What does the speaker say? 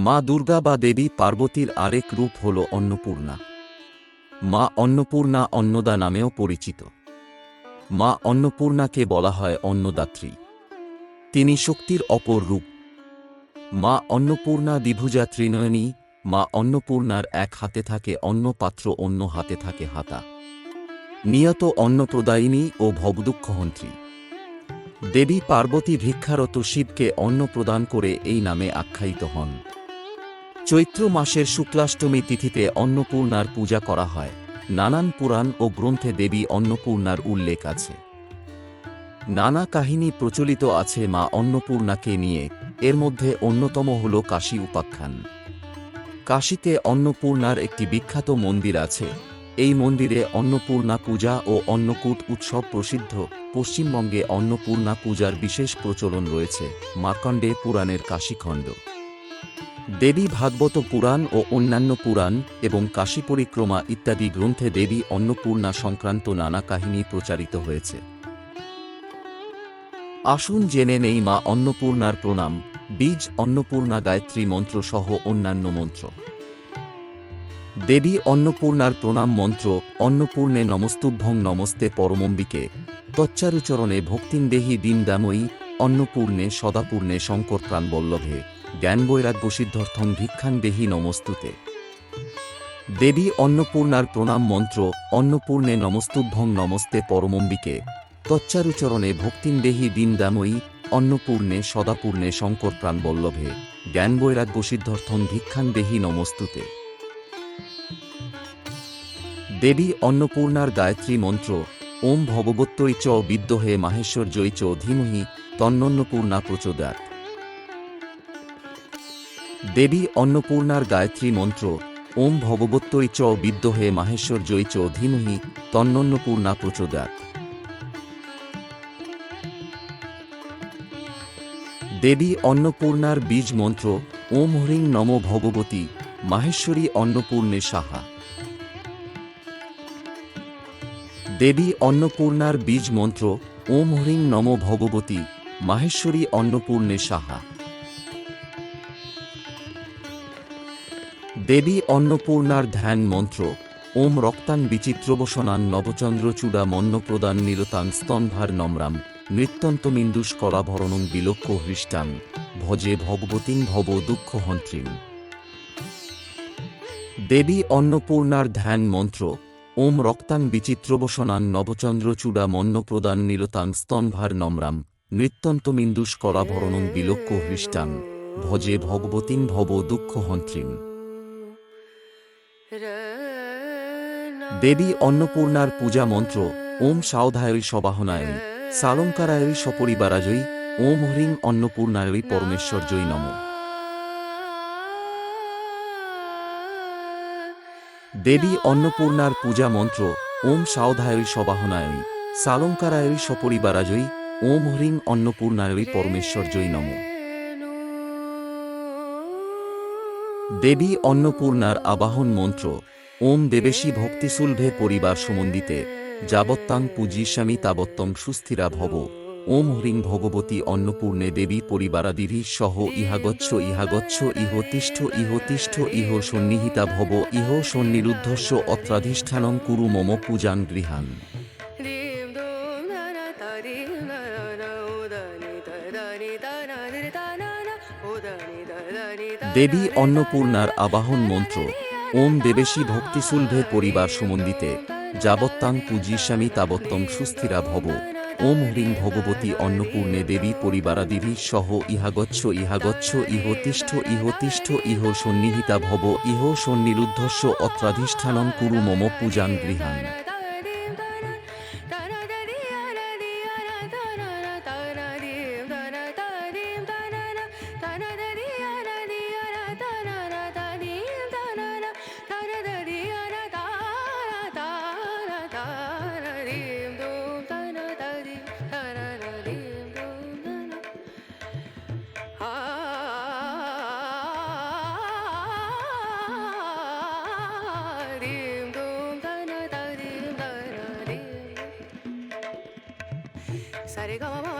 মা দুর্গা বা দেবী পার্বতীর আরেক রূপ হল অন্নপূর্ণা। মা অন্নপূর্ণা অন্নদা নামেও পরিচিত। মা অন্নপূর্ণাকে বলা হয় অন্নদাত্রী। তিনি শক্তির অপর রূপ। মা অন্নপূর্ণা দ্বিভুজা ত্রিনয়নী মা অন্নপূর্ণার এক হাতে থাকে অন্ন পাত্র, অন্য হাতে থাকে হাতা। নিয়ত অন্নপ্রদায়িনী ও ভবদুঃখহন্ত্রী। দেবী পার্বতী ভিক্ষারত শিবকে অন্ন প্রদান করে এই নামে আখ্যায়িত হন। চৈত্র মাসের শুক্লাষ্টমী তিথিতে অন্নপূর্ণার পূজা করা হয়। নানান পুরাণ ও গ্রন্থে দেবী অন্নপূর্ণার উল্লেখ আছে। নানা কাহিনী প্রচলিত আছে মা অন্নপূর্ণাকে নিয়ে। এর মধ্যে অন্যতম হল কাশী উপাখ্যান। কাশীতে অন্নপূর্ণার একটি বিখ্যাত মন্দির আছে। এই মন্দিরে অন্নপূর্ণা পূজা ও অন্নকূট উৎসব প্রসিদ্ধ। পশ্চিমবঙ্গে অন্নপূর্ণা পূজার বিশেষ প্রচলন রয়েছে। মার্কণ্ডে পুরাণের কাশীখণ্ড। দেবী ভাগবত পুরাণ ও অন্যান্য পুরাণ এবং কাশী পরিক্রমা ইত্যাদি গ্রন্থে দেবী অন্নপূর্ণা সংক্রান্ত নানা কাহিনী প্রচারিত হয়েছে। আসুন জেনে নেই মা অন্নপূর্ণার প্রণাম, বীজ অন্নপূর্ণা গায়ত্রী মন্ত্র সহ অন্যান্য মন্ত্র। দেবী অন্নপূর্ণার প্রণাম মন্ত্র, অন্নপূর্ণে নমস্তুভ্যং নমস্তে পরমম্বিকে, তচ্চারুচরণে ভক্তিন্দেহী দীনদাময়ী, অন্নপূর্ণে সদাপূর্ণে শঙ্কর প্রাণবল্লভে জ্ঞানবৈরাগ্য সিদ্ধর্থং ভিক্ষাং দেহি নমস্তুতে। দেবী অন্নপূর্ণার প্রণাম মন্ত্র, অন্নপূর্ণে নমস্তুভ্যং নমস্তে পরমম্বিকে। তচ্চারুচরণে ভক্তিন্দেহী দীনদাময়ী, অন্নপূর্ণে সদাপূর্ণে শঙ্কর প্রাণবল্লভে জ্ঞানবৈরাগ্য সিদ্ধর্থং ভিক্ষাং দেহি নমস্তুতে। দেবী অন্নপূর্ণার গায়ত্রী মন্ত্র, ওম ভগবত্যৈ চ বিদ্যহে মাহেশ্বর্যৈ চ ধীমহি, তন্নন্নপূর্ণা প্রচোদাত দেবী অন্নপূর্ণার গায়ত্রী মন্ত্র, ওম ভগবত্যৈ চ বিদ্যহে মাহেশ্বর্যৈ চ ধীমহি তন্নন্নপূর্ণা প্রচোদাত দেবী অন্নপূর্ণার বীজ মন্ত্র, ওম হ্রিং নম ভগবতী, মাহেশ্বরী অন্নপূর্ণে সাহা। দেবী অন্নপূর্ণার বীজ মন্ত্র, ওম হ্রিং নম ভগবতী, মাহেশ্বরী অন্নপূর্ণে সাহা। দেবী অন্নপূর্ণার ধ্যান মন্ত্র, ওম রক্তাং বিচিত্রবসনান নবচন্দ্রচূড়া মন্নপ্রদান নিরতাং স্তম্ভার নম্রাম নৃত্যন্তমিন্দুষ করাভরণং বিলক্ষ হৃষ্টাং ভজে ভগবতীং ভব দুঃখহন্ত্রীম দেবী অন্নপূর্ণার ধ্যান মন্ত্র, ওম রক্তান বিচিত্রবসনান নবচন্দ্রচূড়া মন্নপ্রদান নিরতাং স্তম্ভার নম্রাম নৃত্যন্তমিন্দুষ করাভরণং বিলক্ষ হৃষ্টাং ভজে ভগবতীং ভব দুঃখহন্ত্রীম দেবী অন্নপূর্ণার পূজা মন্ত্র, ওম সাওধায়ী সবাহনায়ী সালঙ্কারায়ী সপরিবারাজয়ী, ওম হ্রিং অন্নপূর্ণায়ী পরমেশ্বর্যই নম। দেবী অন্নপূর্ণার পূজা মন্ত্র, ওম সাওধায়ী সবাহনায়ী সালঙ্কারায়ী সপরিবারাজয়ী, ওম হ্রিং অন্নপূর্ণায়ী পরমেশ্বর্যই নম। দেবী অন্নপূর্ণার আবাহন মন্ত্র, ওম দেবেশী ভক্তিসুলভে পরিবার সমন্দিতে, যাবত্তাং পূজিষ্যামি তাবত্তং সুস্থিরা ভব, ওম হ্রিং ভগবতী অন্নপূর্ণে দেবী পরিবারাদিভি সহ ইহাগচ্ছ ইহাগচ্ছ ইহ তিষ্ঠ ইহ তিষ্ঠ ইহ সন্নিহিতা ভব, ইহ সন্নিরুদ্ধস্য অত্রাধিষ্ঠানং কুরু মম পূজাং গৃহান। দেবী অন্নপূর্ণার আবাহন মন্ত্র, ওম দেবেশী ভক্তিসুলভে পরিবার সমন্দিতে, যাবত্তাং পূজিষ্যামি তাবত্তং সুস্থিরা ভব, ওম হ্রিং ভগবতী অন্নপূর্ণে দেবী পরিবারাদিভি সহ ইহাগচ্ছ ইহাগচ্ছ ইহ তিষ্ঠ ইহ তিষ্ঠ ইহ সন্নিহিতা ভব, ইহ সন্নিরুদ্ধস্য অত্রাধিষ্ঠানং কুরু মম পূজাং গৃহান I re ga ma